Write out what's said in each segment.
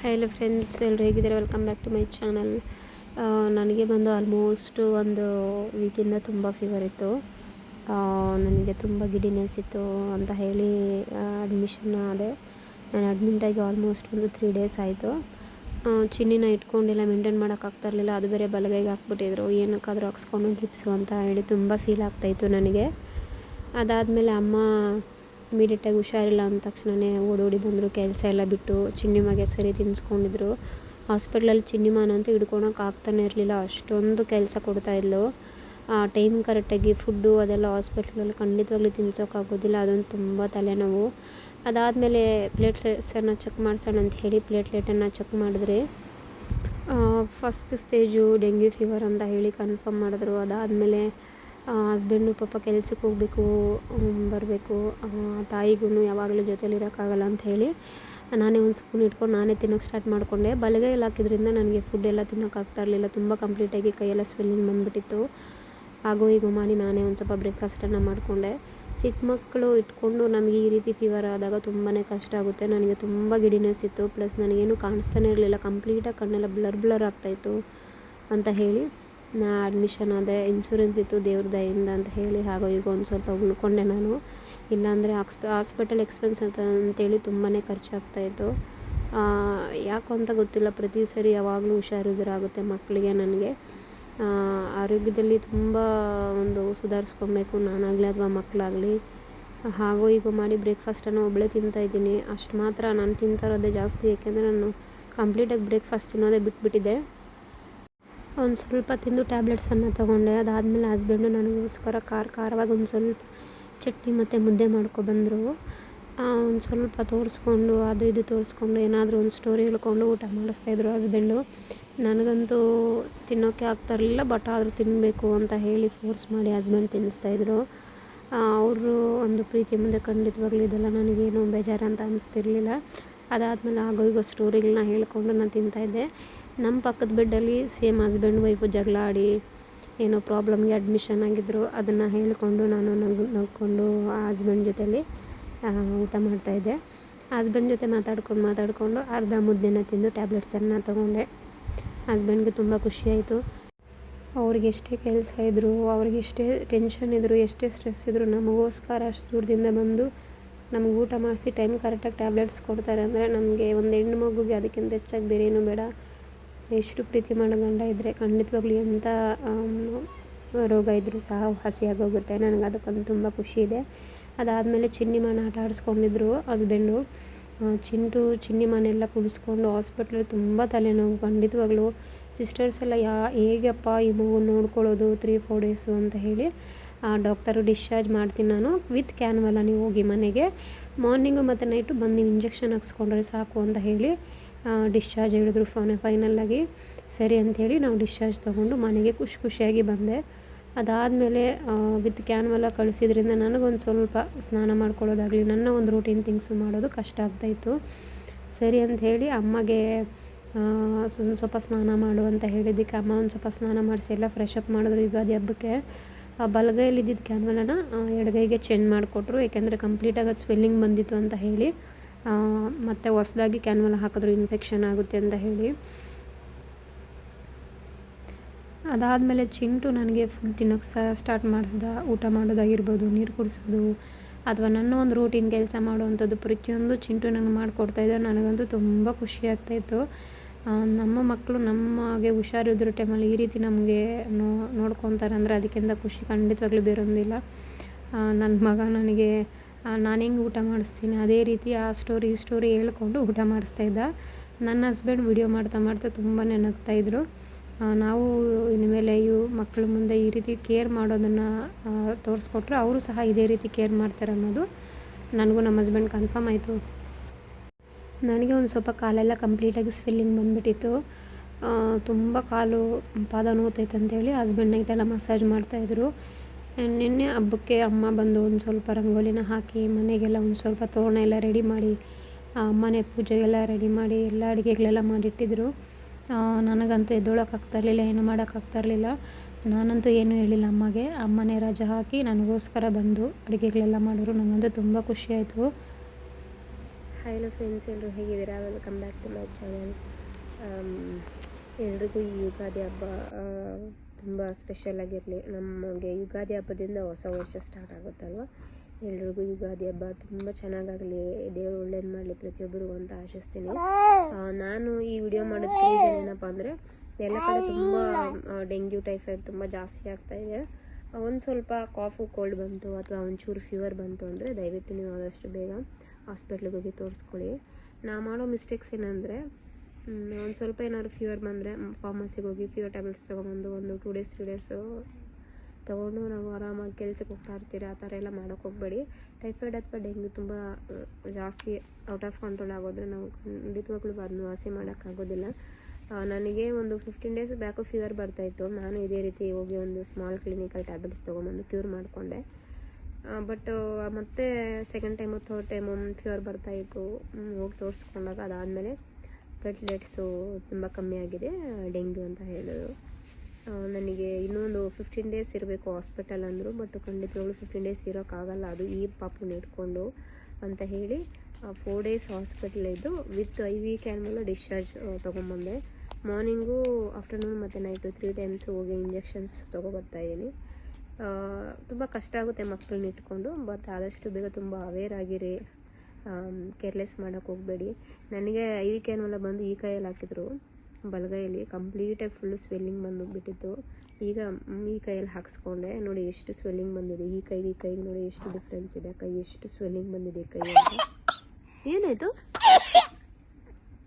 Hello friends ಎಲ್ಲರೂ ಹೇಗಿದ್ದಾರೆ? Welcome back to my channel ನನಗೆ ಬಂದು ಆಲ್ಮೋಸ್ಟ್ ಒಂದು ವೀಕಿಂದ ತುಂಬ ಫೀವರ್ ಇತ್ತು. ನನಗೆ ತುಂಬ ಗಿಡಿನೆಸ್ ಇತ್ತು ಅಂತ ಹೇಳಿ ಅಡ್ಮಿಷನ್ ಆದೆ. ನಾನು ಅಡ್ಮಿಂಟಾಗಿ ಆಲ್ಮೋಸ್ಟ್ ಒಂದು ತ್ರೀ ಡೇಸ್ ಆಯಿತು. ಚಿನ್ನಿನ ಇಟ್ಕೊಂಡಿಲ್ಲ ಮೇಂಟೈನ್ ಮಾಡೋಕ್ಕಾಗ್ತಾ ಇರಲಿಲ್ಲ. ಅದು ಬೇರೆ ಬಲಗೈಗೆ ಹಾಕ್ಬಿಟ್ಟಿದ್ರು. ಏನಕ್ಕಾದರೂ ಹಾಕ್ಸ್ಕೊಂಡು ಡ್ರಿಪ್ಸು ಅಂತ ಹೇಳಿ ತುಂಬ ಫೀಲ್ ಆಗ್ತಾಯಿತ್ತು ನನಗೆ. ಅದಾದಮೇಲೆ ಅಮ್ಮ ಇಮಿಡಿಯೇಟಾಗಿ ಹುಷಾರಿಲ್ಲ ಅಂದ ತಕ್ಷಣವೇ ಓಡೋಡಿ ಬಂದರು, ಕೆಲಸ ಎಲ್ಲ ಬಿಟ್ಟು ಚಿನ್ನಿಮಗೆ ಸರಿ ತಿನ್ನಿಸ್ಕೊಂಡಿದ್ರು ಹಾಸ್ಪಿಟ್ಲಲ್ಲಿ ಚಿನ್ನಿಮಾನ ಅಂತೂ ಹಿಡ್ಕೊಳಕ್ಕೆ ಆಗ್ತಾನೆ ಇರಲಿಲ್ಲ, ಅಷ್ಟೊಂದು ಕೆಲಸ ಕೊಡ್ತಾಯಿದ್ಲು ಆ ಟೈಮ್ ಕರೆಕ್ಟಾಗಿ ಫುಡ್ಡು ಅದೆಲ್ಲ ಹಾಸ್ಪಿಟ್ಲಲ್ಲಿ ಖಂಡಿತವಾಗ್ಲೂ ತಿನ್ಸೋಕ್ಕಾಗೋದಿಲ್ಲ ಅದೊಂದು ತುಂಬ ತಲೆನೋವು. ಅದಾದಮೇಲೆ ಪ್ಲೇಟ್ಲೆಟ್ಸನ್ನು ಚೆಕ್ ಮಾಡ್ಸೋಣ ಅಂತ ಹೇಳಿ ಪ್ಲೇಟ್ಲೆಟನ್ನು ಚೆಕ್ ಮಾಡಿದ್ರೆ ಫಸ್ಟ್ ಸ್ಟೇಜು ಡೆಂಗ್ಯೂ ಫೀವರ್ ಅಂತ ಹೇಳಿ ಕನ್ಫರ್ಮ್ ಮಾಡಿದ್ರು. ಅದಾದಮೇಲೆ ಹಸ್ಬೆಂಡು ಪಾಪ ಕೆಲ್ಸಕ್ಕೆ ಹೋಗಬೇಕು ಬರಬೇಕು ತಾಯಿಗೂ ಯಾವಾಗಲೂ ಜೊತೇಲಿ ಇರೋಕ್ಕಾಗಲ್ಲ ಅಂತ ಹೇಳಿ ನಾನೇ ಒಂದು ಸ್ಪೂನ್ ಇಟ್ಕೊಂಡು ನಾನೇ ತಿನ್ನೋಕ್ಕೆ ಸ್ಟಾರ್ಟ್ ಮಾಡಿಕೊಂಡೆ. ಬಲಗೈಯಲ್ಲಿ ಹಾಕಿದ್ರಿಂದ ನನಗೆ ಫುಡ್ ಎಲ್ಲ ತಿನ್ನೋಕ್ಕಾಗ್ತಾ ಇರಲಿಲ್ಲ. ತುಂಬ ಕಂಪ್ಲೀಟಾಗಿ ಕೈಯೆಲ್ಲ ಸ್ವೆಲ್ಲಿಂಗ್ ಬಂದುಬಿಟ್ಟಿತ್ತು. ಹಾಗೋ ಹೀಗೋ ಮಾಡಿ ನಾನೇ ಒಂದು ಸ್ವಲ್ಪ ಬ್ರೇಕ್ಫಾಸ್ಟನ್ನು ಮಾಡಿಕೊಂಡೆ. ಚಿಕ್ಕ ಮಕ್ಕಳು ಇಟ್ಕೊಂಡು ನಮಗೆ ಈ ರೀತಿ ಫೀವರ್ ಆದಾಗ ತುಂಬಾ ಕಷ್ಟ ಆಗುತ್ತೆ. ನನಗೆ ತುಂಬ ಗಿಡಿನೆಸ್ ಇತ್ತು. ಪ್ಲಸ್ ನನಗೇನು ಕಾಣಿಸ್ತಾನೆ ಇರಲಿಲ್ಲ. ಕಂಪ್ಲೀಟಾಗಿ ಕಣ್ಣೆಲ್ಲ ಬ್ಲರ್ ಬ್ಲರ್ ಆಗ್ತಾಯಿತ್ತು ಅಂತ ಹೇಳಿ ನಾ ಅಡ್ಮಿಷನ್ ಆದೆ ಇನ್ಶೂರೆನ್ಸ್ ಇತ್ತು, ದೇವ್ರ ದಯಿಂದ ಅಂತ ಹೇಳಿ, ಹಾಗೋ ಈಗ ಒಂದು ಸ್ವಲ್ಪ ಉಳ್ಕೊಂಡೆ ನಾನು. ಇಲ್ಲಾಂದರೆ ಆಕ್ಸ್ಪ ಹಾಸ್ಪಿಟಲ್ ಎಕ್ಸ್ಪೆನ್ಸ್ ಅಂತ ಅಂತೇಳಿ ತುಂಬಾ ಖರ್ಚಾಗ್ತಾಯಿತ್ತು ಯಾಕೋ ಅಂತ ಗೊತ್ತಿಲ್ಲ, ಪ್ರತಿ ಸರಿ ಯಾವಾಗಲೂ ಹುಷಾರಿದ್ರಾಗುತ್ತೆ ಮಕ್ಕಳಿಗೆ ನನಗೆ. ಆರೋಗ್ಯದಲ್ಲಿ ತುಂಬ ಒಂದು ಸುಧಾರಿಸ್ಕೊಬೇಕು, ನಾನಾಗಲಿ ಅಥವಾ ಮಕ್ಕಳಾಗಲಿ ಹಾಗೋ ಈಗ ಮಾಡಿ ಬ್ರೇಕ್ಫಾಸ್ಟನ್ನು ಒಬ್ಬಳೇ ತಿಂತಾಯಿದ್ದೀನಿ ಅಷ್ಟು ಮಾತ್ರ ನಾನು ತಿಂತಾ ಇರೋದೇ ಜಾಸ್ತಿ ಏಕೆಂದರೆ ನಾನು ಕಂಪ್ಲೀಟಾಗಿ ಬ್ರೇಕ್ಫಾಸ್ಟ್ ತಿನ್ನೋದೇ ಬಿಟ್ಬಿಟ್ಟಿದ್ದೆ. ಒಂದು ಸ್ವಲ್ಪ ತಿಂದು ಟ್ಯಾಬ್ಲೆಟ್ಸನ್ನು ತೊಗೊಂಡೆ. ಅದಾದಮೇಲೆ ಹಸ್ಬೆಂಡು ನನಗೋಸ್ಕರ ಖಾರ ಖಾರವಾಗಿ ಒಂದು ಸ್ವಲ್ಪ ಚಟ್ನಿ ಮತ್ತು ಮುದ್ದೆ ಮಾಡ್ಕೊಬಂದರು ಒಂದು ಸ್ವಲ್ಪ ತೋರಿಸ್ಕೊಂಡು, ಅದು ಇದು ತೋರಿಸ್ಕೊಂಡು, ಏನಾದರೂ ಒಂದು ಸ್ಟೋರಿ ಹೇಳ್ಕೊಂಡು ಊಟ ಮಾಡಿಸ್ತಾಯಿದ್ರು ಹಸ್ಬೆಂಡು. ನನಗಂತೂ ತಿನ್ನೋಕ್ಕೆ ಆಗ್ತಾ ಇರಲಿಲ್ಲ, ಬಟ್ ಆದರೂ ತಿನ್ನಬೇಕು ಅಂತ ಹೇಳಿ ಫೋರ್ಸ್ ಮಾಡಿ ಹಸ್ಬೆಂಡ್ ತಿನ್ನಿಸ್ತಾಯಿದ್ರು ಅವರು ಒಂದು ಪ್ರೀತಿ ಮುಂದೆ ಖಂಡಿತವಾಗ್ಲೂ ಇದೆಲ್ಲ ನನಗೇನು ಬೇಜಾರಂತ ಅನಿಸ್ತಿರ್ಲಿಲ್ಲ. ಅದಾದಮೇಲೆ ಆಗೋ ಈಗ ಸ್ಟೋರಿಗಳನ್ನ ಹೇಳ್ಕೊಂಡು ನಾನು ತಿಂತಾಯಿದ್ದೆ ನಮ್ಮ ಪಕ್ಕದ ಬೆಡ್ಡಲ್ಲಿ ಸೇಮ್ ಹಸ್ಬೆಂಡ್ ವೈಫು ಜಗಳ ಆಡಿ ಏನೋ ಪ್ರಾಬ್ಲಮ್ಗೆ ಅಡ್ಮಿಷನ್ ಆಗಿದ್ದರು ಅದನ್ನು ಹೇಳಿಕೊಂಡು ನಾನು ನಗು, ನಗ್ಕೊಂಡು ಆ ಹಸ್ಬೆಂಡ್ ಜೊತೆಲಿ ಊಟ ಮಾಡ್ತಾಯಿದ್ದೆ ಹಸ್ಬೆಂಡ್ ಜೊತೆ ಮಾತಾಡ್ಕೊಂಡು ಮಾತಾಡಿಕೊಂಡು ಅರ್ಧ ಮುದ್ದೆನ ತಿಂದು ಟ್ಯಾಬ್ಲೆಟ್ಸನ್ನು ತೊಗೊಂಡೆ. ಹಸ್ಬೆಂಡ್ಗೆ ತುಂಬ ಖುಷಿಯಾಯಿತು ಅವ್ರಿಗೆಷ್ಟೇ ಕೆಲಸ ಇದ್ದರು ಅವ್ರಿಗೆಷ್ಟೇ ಟೆನ್ಷನ್ ಇದ್ದರು ಎಷ್ಟೇ ಸ್ಟ್ರೆಸ್ ಇದ್ದರು ನಮಗೋಸ್ಕರ ಅಷ್ಟು ದೂರದಿಂದ ಬಂದು ನಮ್ಗೆ ಊಟ ಮಾಡಿಸಿ ಟೈಮ್ ಕರೆಕ್ಟಾಗಿ ಟ್ಯಾಬ್ಲೆಟ್ಸ್ ಕೊಡ್ತಾರೆ ಅಂದರೆ ನಮಗೆ ಒಂದು ಹೆಣ್ಣು ಮಗುಗೆ ಅದಕ್ಕಿಂತ ಹೆಚ್ಚಾಗಿ ಬೇರೆ ಏನೂ ಬೇಡ. ಎಷ್ಟು ಪ್ರೀತಿ ಮಾಡೋ ಗಂಡ ಇದ್ದರೆ ಖಂಡಿತವಾಗ್ಲೂ ಎಂಥ ರೋಗ ಇದ್ದರೂ ಸಹ ಹಸಿಯಾಗೋಗುತ್ತೆ ನನಗೆ ಅದಕ್ಕೊಂದು ತುಂಬ ಖುಷಿ ಇದೆ. ಅದಾದಮೇಲೆ ಚಿನ್ನಿ ಮನೆ ಆಟ ಆಡಿಸ್ಕೊಂಡಿದ್ರು ಹಸ್ಬೆಂಡು ಚಿಂಟು ಚಿನ್ನಿ ಮನೆಯೆಲ್ಲ ಕುಡಿಸ್ಕೊಂಡು ಹಾಸ್ಪಿಟ್ಲಲ್ಲಿ ತುಂಬ ತಲೆನೋವು. ಖಂಡಿತವಾಗ್ಲೂ ಸಿಸ್ಟರ್ಸ್ ಎಲ್ಲ ಯಾ, ಹೇಗಪ್ಪ ಈ ಮಗು ನೋಡ್ಕೊಳ್ಳೋದು ತ್ರೀ ಫೋರ್ ಡೇಸು ಅಂತ ಹೇಳಿ, ಆ ಡಾಕ್ಟರು ಡಿಸ್ಚಾರ್ಜ್ ಮಾಡ್ತೀನಿ ನಾನು. ವಿತ್ ಕ್ಯಾನ್ವಲ್ಲ ನೀವು ಹೋಗಿ ಮನೆಗೆ. ಮಾರ್ನಿಂಗು ಮತ್ತು ನೈಟು ಬಂದು ನೀವು ಇಂಜೆಕ್ಷನ್ ಹಾಕ್ಸ್ಕೊಂಡ್ರೆ ಸಾಕು ಅಂತ ಹೇಳಿ ಡಿಸ್ಚಾರ್ಜ್ ಹೇಳಿದ್ರು ಫೋನೆ ಫೈನಲ್ಲಾಗಿ ಸರಿ ಅಂಥೇಳಿ ನಾವು ಡಿಸ್ಚಾರ್ಜ್ ತೊಗೊಂಡು ಮನೆಗೆ ಖುಷಿ ಖುಷಿಯಾಗಿ ಬಂದೆ. ಅದಾದಮೇಲೆ ವಿತ್ ಕ್ಯಾನ್ವಲ ಕಳಿಸಿದ್ರಿಂದ ನನಗೊಂದು ಸ್ವಲ್ಪ ಸ್ನಾನ ಮಾಡ್ಕೊಳ್ಳೋದಾಗಲಿ, ನನ್ನ ಒಂದು ರೂಟೀನ್ ಥಿಂಗ್ಸು ಮಾಡೋದು ಕಷ್ಟ ಆಗ್ತಾಯಿತ್ತು ಸರಿ ಅಂತ ಹೇಳಿ ಅಮ್ಮಗೆ ಒಂದು ಸ್ವಲ್ಪ ಸ್ನಾನ ಮಾಡು ಅಂತ ಹೇಳಿದ್ದಕ್ಕೆ ಅಮ್ಮ ಒಂದು ಸ್ವಲ್ಪ ಸ್ನಾನ ಮಾಡಿಸಿ ಎಲ್ಲ ಫ್ರೆಶ್ ಅಪ್ ಮಾಡಿದ್ರು ಯುಗಾದಿ ಹಬ್ಬಕ್ಕೆ. ಆ ಬಲಗೈಯಲ್ಲಿ ಇದ್ದಿದ್ದು ಕ್ಯಾನ್ವಲನ ಎಡಗೈಗೆ ಚೇಂಜ್ ಮಾಡಿಕೊಟ್ರು, ಏಕೆಂದರೆ ಕಂಪ್ಲೀಟಾಗಿ ಅದು ಸ್ವೆಲ್ಲಿಂಗ್ ಬಂದಿತ್ತು ಅಂತ ಹೇಳಿ. ಮತ್ತು ಹೊಸ್ದಾಗಿ ಕ್ಯಾನ್ವಲ್ ಹಾಕಿದ್ರು ಇನ್ಫೆಕ್ಷನ್ ಆಗುತ್ತೆ ಅಂತ ಹೇಳಿ. ಅದಾದಮೇಲೆ ಚಿಂಟು ನನಗೆ ಫುಡ್ ತಿನ್ನೋಕ್ಕೆ ಸಹ ಸ್ಟಾರ್ಟ್ ಮಾಡಿಸ್ದ, ಊಟ ಮಾಡೋದಾಗಿರ್ಬೋದು, ನೀರು ಕುಡಿಸೋದು, ಅಥವಾ ನನ್ನ ಒಂದು ರೂಟೀನ್ ಕೆಲಸ ಮಾಡುವಂಥದ್ದು ಪ್ರತಿಯೊಂದು ಚಿಂಟು ನನಗೆ ಮಾಡಿಕೊಡ್ತಾಯಿದ್ದೆ ನನಗಂತೂ ತುಂಬ ಖುಷಿ ಆಗ್ತಾಯಿತ್ತು ನಮ್ಮ ಮಕ್ಕಳು ನಮಗೆ ಹುಷಾರಿದ್ರ ಟೈಮಲ್ಲಿ ಈ ರೀತಿ ನಮಗೆ ನೋ ನೋಡ್ಕೊತಾರೆ ಅಂದರೆ ಅದಕ್ಕಿಂತ ಖುಷಿ ಖಂಡಿತವಾಗ್ಲೂ ಬೇರೊಂದಿಲ್ಲ. ನನ್ನ ಮಗ ನನಗೆ ನಾನು ಹೆಂಗೆ ಊಟ ಮಾಡಿಸ್ತೀನಿ? ಅದೇ ರೀತಿ ಆ ಸ್ಟೋರಿ ಈ ಸ್ಟೋರಿ ಹೇಳ್ಕೊಂಡು ಊಟ ಮಾಡಿಸ್ತಾಯಿದ್ದ ನನ್ನ ಹಸ್ಬೆಂಡ್ ವಿಡಿಯೋ ಮಾಡ್ತಾ ಮಾಡ್ತಾ ತುಂಬಾ ನಗ್ತಾಯಿದ್ರು ನಾವು ಇನ್ಮೇಲೆ ಇವು ಮಕ್ಕಳ ಮುಂದೆ ಈ ರೀತಿ ಕೇರ್ ಮಾಡೋದನ್ನು ತೋರಿಸ್ಕೊಟ್ರೆ. ಅವರು ಸಹ ಇದೇ ರೀತಿ ಕೇರ್ ಮಾಡ್ತಾರೆ ಅನ್ನೋದು ನನಗೂ ನಮ್ಮ ಹಸ್ಬೆಂಡ್ ಕನ್ಫರ್ಮ್ ಆಯಿತು. ನನಗೆ ಒಂದು ಸ್ವಲ್ಪ ಕಾಲೆಲ್ಲ ಕಂಪ್ಲೀಟಾಗಿ ಸ್ವೆಲ್ಲಿಂಗ್ ಬಂದುಬಿಟ್ಟಿತ್ತು. ತುಂಬ ಕಾಲು ಪಾದ ನೋತೈತೆ ಅಂತೇಳಿ ಹಸ್ಬೆಂಡ್ ನೈಟೆಲ್ಲ ಮಸಾಜ್ ಮಾಡ್ತಾಯಿದ್ರು ನಿನ್ನೆ ಹಬ್ಬಕ್ಕೆ ಅಮ್ಮ ಬಂದು ಒಂದು ಸ್ವಲ್ಪ ರಂಗೋಲಿನ ಹಾಕಿ ಮನೆಗೆಲ್ಲ ಒಂದು ಸ್ವಲ್ಪ ತೋರಣ ಎಲ್ಲ ರೆಡಿ ಮಾಡಿ ಮನೆ ಪೂಜೆಗೆಲ್ಲ ರೆಡಿ ಮಾಡಿ ಎಲ್ಲ ಅಡುಗೆಗಳೆಲ್ಲ ಮಾಡಿಟ್ಟಿದ್ರು. ನನಗಂತೂ ಎದ್ದೊಳಕ್ಕಾಗ್ತಾಯಿರಲಿಲ್ಲ ಏನು ಮಾಡೋಕ್ಕಾಗ್ತಾಯಿರಲಿಲ್ಲ ನಾನಂತೂ ಏನೂ ಹೇಳಿಲ್ಲ ಅಮ್ಮಗೆ. ಅಮ್ಮನೇ ರಜೆ ಹಾಕಿ ನನಗೋಸ್ಕರ ಬಂದು ಅಡುಗೆಗಳೆಲ್ಲ ಮಾಡಿದ್ರು. ನನಗಂತೂ ತುಂಬ ಖುಷಿಯಾಯಿತು ಹಲೋ ಫ್ರೆಂಡ್ಸ್ ಎಲ್ಲರೂ ಹೇಗಿದ್ದೀರಾ? Welcome back to my channel ಎಲ್ರಿಗೂ ಈ ಯುಗಾದಿ ಹಬ್ಬ ತುಂಬ ಸ್ಪೆಷಲ್ ಆಗಿರಲಿ. ನಮಗೆ ಯುಗಾದಿ ಹಬ್ಬದಿಂದ ಹೊಸ ವರ್ಷ ಸ್ಟಾರ್ಟ್ ಆಗುತ್ತಲ್ವ? ಎಲ್ರಿಗೂ ಯುಗಾದಿ ಹಬ್ಬ ತುಂಬ ಚೆನ್ನಾಗಾಗಲಿ. ದೇವರು ಒಳ್ಳೇದು ಮಾಡಲಿ. ಪ್ರತಿಯೊಬ್ಬರಿಗೂ ಅಂತ ಆಶಿಸ್ತೀನಿ. ನಾನು ಈ ವಿಡಿಯೋ reason ಏನಪ್ಪ ಅಂದರೆ ಎಲ್ಲ ಕಡೆ ತುಂಬ ಡೆಂಗ್ಯೂ ಟೈಫಾಯ್ಡ್ ತುಂಬ ಜಾಸ್ತಿ ಆಗ್ತಾ ಇದೆ. ಒಂದು ಸ್ವಲ್ಪ ಕಾಫು ಕೋಲ್ಡ್ ಬಂತು ಅಥವಾ ಒಂಚೂರು ಫೀವರ್ ಬಂತು ಅಂದರೆ ದಯವಿಟ್ಟು ನೀವು ಆದಷ್ಟು ಬೇಗ ಹಾಸ್ಪಿಟ್ಲಿಗೆ ಹೋಗಿ ತೋರಿಸ್ಕೊಳ್ಳಿ. ನಾ ಮಾಡೋ ಮಿಸ್ಟೇಕ್ಸ್ ಏನಂದರೆ ಒಂದು ಸ್ವಲ್ಪ ಏನಾದ್ರು ಫೀವರ್ ಬಂದರೆ ಫಾರ್ಮಸಿಗೆ ಹೋಗಿ ಫೀವರ್ ಟ್ಯಾಬ್ಲೆಟ್ಸ್ ತೊಗೊಂಬಂದು ಒಂದು ಟೂ ಡೇಸ್ ತ್ರೀ ಡೇಸು ತೊಗೊಂಡು ನಾವು ಆರಾಮಾಗಿ ಕೆಲ್ಸಕ್ಕೆ ಹೋಗ್ತಾ ಇರ್ತೀರಿ? ಆ ಥರ ಎಲ್ಲ ಮಾಡೋಕೆ ಹೋಗಬೇಡಿ. ಟೈಫಾಯ್ಡ್ ಅಥವಾ ಡೆಂಗ್ಯೂ ತುಂಬ ಜಾಸ್ತಿ ಔಟ್ ಆಫ್ ಕಂಟ್ರೋಲ್ ಆಗೋದ್ರೆ ನಾವು ಖಂಡಿತವಾಗ್ಲೂ ಅದನ್ನು ವಾಸಿ ಮಾಡೋಕ್ಕಾಗೋದಿಲ್ಲ. ನನಗೆ ಒಂದು ಫಿಫ್ಟೀನ್ ಡೇಸ್ ಬ್ಯಾಕು ಫೀವರ್ ಬರ್ತಾಯಿತ್ತು ನಾನು ಇದೇ ರೀತಿ ಹೋಗಿ ಒಂದು ಸ್ಮಾಲ್ ಕ್ಲಿನಿಕಲ್ ಟ್ಯಾಬ್ಲೆಟ್ಸ್ ತೊಗೊಂಬಂದು ಕ್ಯೂರ್ ಮಾಡಿಕೊಂಡೆ. ಬಟ್ ಮತ್ತೆ second time third time fever ಬರ್ತಾಯಿತ್ತು ಹೋಗಿ ತೋರಿಸ್ಕೊಂಡಾಗ ಅದಾದಮೇಲೆ ಪ್ಲೇಟ್ಲೆಟ್ಸು ತುಂಬ ಕಮ್ಮಿ ಆಗಿದೆ, ಡೆಂಗ್ಯೂ ಅಂತ ಹೇಳಿದ್ರು ನನಗೆ ಇನ್ನೊಂದು ಫಿಫ್ಟೀನ್ ಡೇಸ್ ಇರಬೇಕು ಹಾಸ್ಪಿಟಲ್ ಅಂದರು ಬಟ್ ಖಂಡಿತವಾಗ್ಲೂ ಫಿಫ್ಟೀನ್ ಡೇಸ್ ಇರೋಕ್ಕಾಗಲ್ಲ ಅದು ಈ ಪಾಪುನ ಇಟ್ಕೊಂಡು ಅಂತ ಹೇಳಿ ಫೋರ್ ಡೇಸ್ ಹಾಸ್ಪಿಟಲ್ ಇದ್ದು ವಿತ್ ಐ ವಿ ಕ್ಯಾನ್ಮೆಲ್ಲ ಡಿಸ್ಚಾರ್ಜ್ ತೊಗೊಂಬಂದೆ. ಮಾರ್ನಿಂಗು ಆಫ್ಟರ್ನೂನ್ ಮತ್ತು ನೈಟು ತ್ರೀ ಟೈಮ್ಸ್ ಹೋಗಿ ಇಂಜೆಕ್ಷನ್ಸ್ ಇದ್ದೀನಿ. ತುಂಬ ಕಷ್ಟ ಆಗುತ್ತೆ ಮಕ್ಕಳನ್ನ ಇಟ್ಕೊಂಡು ಬಟ್ ಆದಷ್ಟು ಬೇಗ ತುಂಬ ಅವೇರ್ ಆಗಿರಿ. ಕೇರ್ಲೆಸ್ ಮಾಡೋಕ್ಕೆ ಹೋಗಬೇಡಿ. ನನಗೆ ಐ ವಿ ಕ್ಯಾನ್ವಲ್ಲ ಬಂದು ಈ ಕೈಯಲ್ಲಿ ಹಾಕಿದ್ರು. ಬಲಗೈಯಲ್ಲಿ ಕಂಪ್ಲೀಟಾಗಿ ಫುಲ್ಲು ಸ್ವೆಲ್ಲಿಂಗ್ ಬಂದು ಬಿಟ್ಟಿತ್ತು ಈಗ ಈ ಕೈಯಲ್ಲಿ ಹಾಕಿಸ್ಕೊಂಡೆ. ನೋಡಿ ಎಷ್ಟು ಸ್ವೆಲ್ಲಿಂಗ್ ಬಂದಿದೆ. ಈ ಕೈಗೆ ಈ ಕೈಗೆ ನೋಡಿ ಎಷ್ಟು ಡಿಫ್ರೆನ್ಸ್ ಇದೆ. ಕೈ ಎಷ್ಟು ಸ್ವೆಲ್ಲಿಂಗ್ ಬಂದಿದೆ ಕೈ ಅಂತ ಏನಾಯಿತು?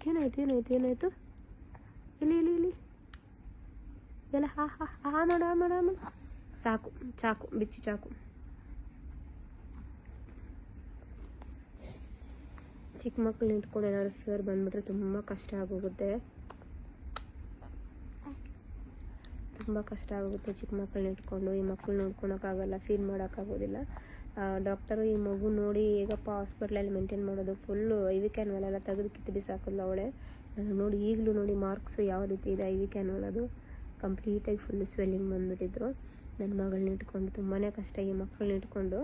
ಏನಾಯ್ತು ಏನಾಯ್ತು, ಏನಾಯಿತು? ಇಲ್ಲಿ ಇಲ್ಲಿ ಇಲ್ಲಿ. ಎಲ್ಲ ಹಾ ಹಾ ಹಾ ಮಾಡು. ಸಾಕು, ಚಾಕು, ಬಿಚ್ಚಿ ಚಾಕು. ಚಿಕ್ಕ ಮಕ್ಕಳು ನಿಂತ್ಕೊಂಡು ಏನಾದ್ರು ಫೀವರ್ ಬಂದ್ಬಿಟ್ರೆ ತುಂಬ ಕಷ್ಟ ಆಗೋಗುತ್ತೆ. ತುಂಬ ಕಷ್ಟ ಆಗುತ್ತೆ ಚಿಕ್ಕ ಮಕ್ಕಳನ್ನ ಇಟ್ಕೊಂಡು ಈ ಮಕ್ಕಳು ನೋಡ್ಕೊಳಕ್ಕಾಗಲ್ಲ ಫೀಲ್ ಮಾಡೋಕ್ಕಾಗೋದಿಲ್ಲ ಡಾಕ್ಟರು ಈ ಮಗು ನೋಡಿ ಹೇಗಪ್ಪ ಹಾಸ್ಪಿಟ್ಲಲ್ಲಿ ಮೇಂಟೈನ್ ಮಾಡೋದು ಫುಲ್ಲು ಐ ವಿ ಕ್ಯಾನ್ವಲ್ ಎಲ್ಲ ತೆಗೆದು ಕಿತ್ತು ಬಿಸಾಕಲ್ಲ ಅವಳೆ. ನೋಡಿ ಈಗಲೂ ನೋಡಿ ಮಾರ್ಕ್ಸ್ ಯಾವ ರೀತಿ ಇದೆ ಐ ವಿ ಕ್ಯಾನ್ವಲ್ ಅದು ಕಂಪ್ಲೀಟಾಗಿ ಫುಲ್ ಸ್ವೆಲ್ಲಿಂಗ್ ಬಂದುಬಿಟ್ಟಿದ್ರು. ನನ್ನ ಮಗಳನ್ನ ಇಟ್ಕೊಂಡು ತುಂಬಾ ಕಷ್ಟ ಈ ಮಕ್ಕಳನ್ನ ಇಟ್ಕೊಂಡು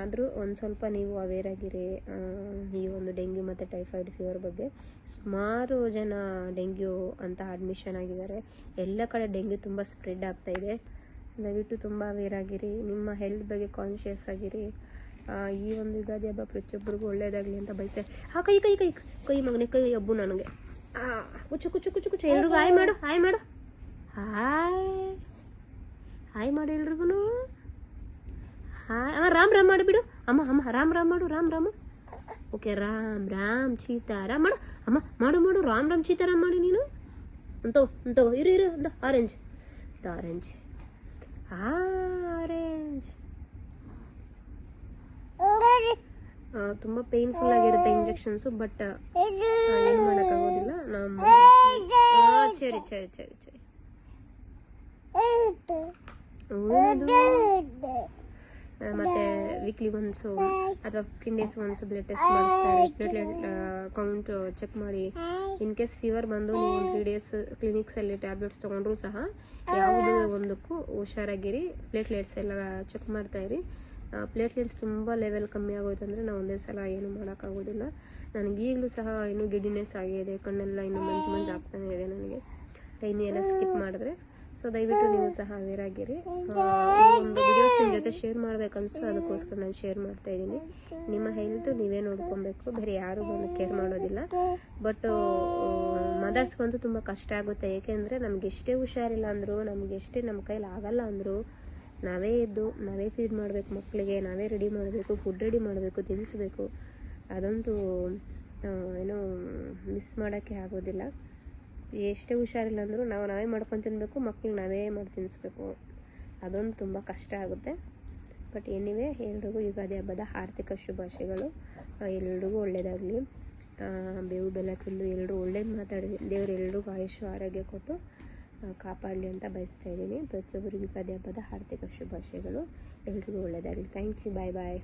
ಆದರೂ ಒಂದು ಸ್ವಲ್ಪ ನೀವು ಅವೇರ್ ಆಗಿರಿ ಈ ಒಂದು ಡೆಂಗ್ಯೂ ಮತ್ತು ಟೈಫಾಯ್ಡ್ ಫೀವರ್ ಬಗ್ಗೆ. ಸುಮಾರು ಜನ ಡೆಂಗ್ಯೂ ಅಂತ ಅಡ್ಮಿಷನ್ ಆಗಿದ್ದಾರೆ. ಎಲ್ಲ ಕಡೆ ಡೆಂಗ್ಯೂ ತುಂಬ ಸ್ಪ್ರೆಡ್ ಆಗ್ತಾ ಇದೆ. ದಯವಿಟ್ಟು ತುಂಬ ಅವೇರ್ ಆಗಿರಿ. ನಿಮ್ಮ ಹೆಲ್ತ್ ಬಗ್ಗೆ ಕಾನ್ಷಿಯಸ್ ಆಗಿರಿ. ಈ ಒಂದು ಯುಗಾದಿ ಹಬ್ಬ ಪ್ರತಿಯೊಬ್ಬರಿಗೂ ಒಳ್ಳೆಯದಾಗಲಿ ಅಂತ ಬಯಸೆ ಹಾ ಕೈ ಕೈ ಕೈ ಕೈ ಮಗನೆ ಕೈ ಹಬ್ಬು ನನಗೆ. ಕುಚ್ಚು ಕುಚ್ಚು ಕುಚ್ಚು ಕುಚ್ಚು ಎಲ್ರಿಗೂ ಹಾಯ್ ಮಾಡು ಹಾಯ್ ಮಾಡು. ಹಾಯ್. ಹಾಯ್ ಮಾಡು ಎಲ್ರಿಗೂ ಹಾಯ್ ಅಮ್ಮ ರಾಮ್ ರಾಮ್ ಮಾಡಿಬಿಡು ಅಮ್ಮ ಅಮ್ಮ ರಾಮ್ ರಾಮ್ ಮಾಡು ರಾಮ್ ರಾಮ್ ಓಕೆ ರಾಮ್ ರಾಮ್ ಸೀತಾರಾಮ್ ಮಾಡು ಅಮ್ಮ ಮಾಡು ಮಾಡು ರಾಮ್ ರಾಮ್ ಸೀತಾರಾಮ್ ಮಾಡಿ ನೀನು ಅಂತೋ ಅಂತೋ ಇರು ಇರು ಅಂತ ಆರೆಂಜ್ ಆರೆಂಜ್ ಆರೆಂಜ್ ತುಂಬ ಪೇನ್ಫುಲ್ ಆಗಿರುತ್ತೆ ಇಂಜೆಕ್ಷನ್ಸು ಬಟ್ ಏನು ಮಾಡೋಕ್ಕಾಗೋದಿಲ್ಲ. ನಮ್ಮ ಆ, ಸರಿ ಸರಿ ಸರಿ ಸರಿ. ಹೌದು. ಆ, ಮತ್ತೆ ವೀಕ್ಲಿ ಒನ್ಸು ಅಥವಾ fifteen days once blood test ಮಾಡಿಸ್ತಾರೆ. ಪ್ಲೇಟ್ಲೆಟ್ ಕೌಂಟ್ ಚೆಕ್ ಮಾಡಿ. ಇನ್ ಕೇಸ್ ಫೀವರ್ ಬಂದು ನೀವು ತ್ರೀ ಡೇಸ್ ಕ್ಲಿನಿಕ್ಸಲ್ಲಿ ಟ್ಯಾಬ್ಲೆಟ್ಸ್ ತಗೊಂಡ್ರು ಸಹ, ಯಾವುದೇ ಒಂದಕ್ಕೂ ಹುಷಾರಾಗಿರಿ. ಪ್ಲೇಟ್ಲೆಟ್ಸ್ ಎಲ್ಲ ಚೆಕ್ ಮಾಡ್ತಾ ಇರಿ. ಪ್ಲೇಟ್ಲೆಟ್ಸ್ ತುಂಬ ಲೆವೆಲ್ ಕಮ್ಮಿ ಆಗೋಯ್ತು ಅಂದ್ರೆ ನಾವು ಒಂದೇ ಸಲ ಏನು ಮಾಡೋಕ್ಕಾಗೋದಿಲ್ಲ. ನನಗೆ ಈಗಲೂ ಸಹ ಇನ್ನೂ ಗಿಡಿನೆಸ್ ಆಗಿದೆ. ಕಣ್ಣೆಲ್ಲ ಇನ್ನೂ ಮಂಜು ಮಂಜು ಆಗ್ತಾನೆ ಇದೆ ನನಗೆ. ಟೈನಿ ಎಲ್ಲ ಸ್ಕಿಪ್ ಮಾಡಿದ್ರೆ. ಸೊ ದಯವಿಟ್ಟು ನೀವು ಸಹ ಅವೇರ್ ಆಗಿರಿ ಈ ಒಂದು ವಿಡಿಯೋಸ್ ನಿಮ್ಮ ಜೊತೆ ಶೇರ್ ಮಾಡ್ಬೇಕನ್ಸು ಅದಕ್ಕೋಸ್ಕರ ನಾನು ಶೇರ್ ಮಾಡ್ತಾ ಇದ್ದೀನಿ. ನಿಮ್ಮ ಹೆಲ್ತ್ ನೀವೇ ನೋಡ್ಕೊಬೇಕು. ಬೇರೆ ಯಾರು ಬಂದು ಕೇರ್ ಮಾಡೋದಿಲ್ಲ. ಬಟ್ ಮದರ್ಸ್ಗಂತೂ ತುಂಬ ಕಷ್ಟ ಆಗುತ್ತೆ. ಏಕೆಂದರೆ ನಮ್ಗೆ ಎಷ್ಟೇ ಹುಷಾರಿಲ್ಲ ಅಂದರು, ನಮ್ಗೆ ಎಷ್ಟೇ ನಮ್ಮ ಕೈಲಿ ಆಗಲ್ಲ ಅಂದರು, ನಾವೇ ಇದ್ದು ನಾವೇ ಫೀಡ್ ಮಾಡಬೇಕು ಮಕ್ಕಳಿಗೆ ನಾವೇ ರೆಡಿ ಮಾಡಬೇಕು ಫುಡ್ ರೆಡಿ ಮಾಡಬೇಕು ತಿನ್ನಿಸ್ಬೇಕು ಅದಂತೂ ಏನೋ ಮಿಸ್ ಮಾಡೋಕ್ಕೆ ಆಗೋದಿಲ್ಲ. ಎಷ್ಟೇ ಹುಷಾರಿಲ್ಲ ಅಂದರೂ ನಾವು ನಾವೇ ಮಾಡ್ಕೊಂಡು ತಿನ್ನಬೇಕು ಮಕ್ಕಳು ನಾವೇ ಮಾಡಿ ತಿನ್ನಿಸ್ಬೇಕು. ಅದೊಂದು ತುಂಬ ಕಷ್ಟ ಆಗುತ್ತೆ. ಬಟ್ ಏನಿವೆ ಎಲ್ರಿಗೂ ಯುಗಾದಿ ಹಬ್ಬದ ಆರ್ಥಿಕ ಶುಭಾಶಯಗಳು. ಎಲ್ರಿಗೂ ಒಳ್ಳೆಯದಾಗಲಿ ಬೇವು ಬೆಲ್ಲ ತಿಂದು ಎಲ್ಲರೂ ಒಳ್ಳೇದು ಮಾತಾಡಿ, ದೇವರು ಎಲ್ರಿಗೂ ಆಯುಷು ಆರೋಗ್ಯ ಕೊಟ್ಟು ಕಾಪಾಡಲಿ ಅಂತ ಬಯಸ್ತಾ ಇದ್ದೀನಿ. ಪ್ರತಿಯೊಬ್ಬರಿಗೂ ಯುಗಾದಿ ಹಬ್ಬದ ಆರ್ಥಿಕ ಶುಭಾಶಯಗಳು. ಎಲ್ರಿಗೂ ಒಳ್ಳೆಯದಾಗಲಿ ಥ್ಯಾಂಕ್ ಯು ಬಾಯ್ ಬಾಯ್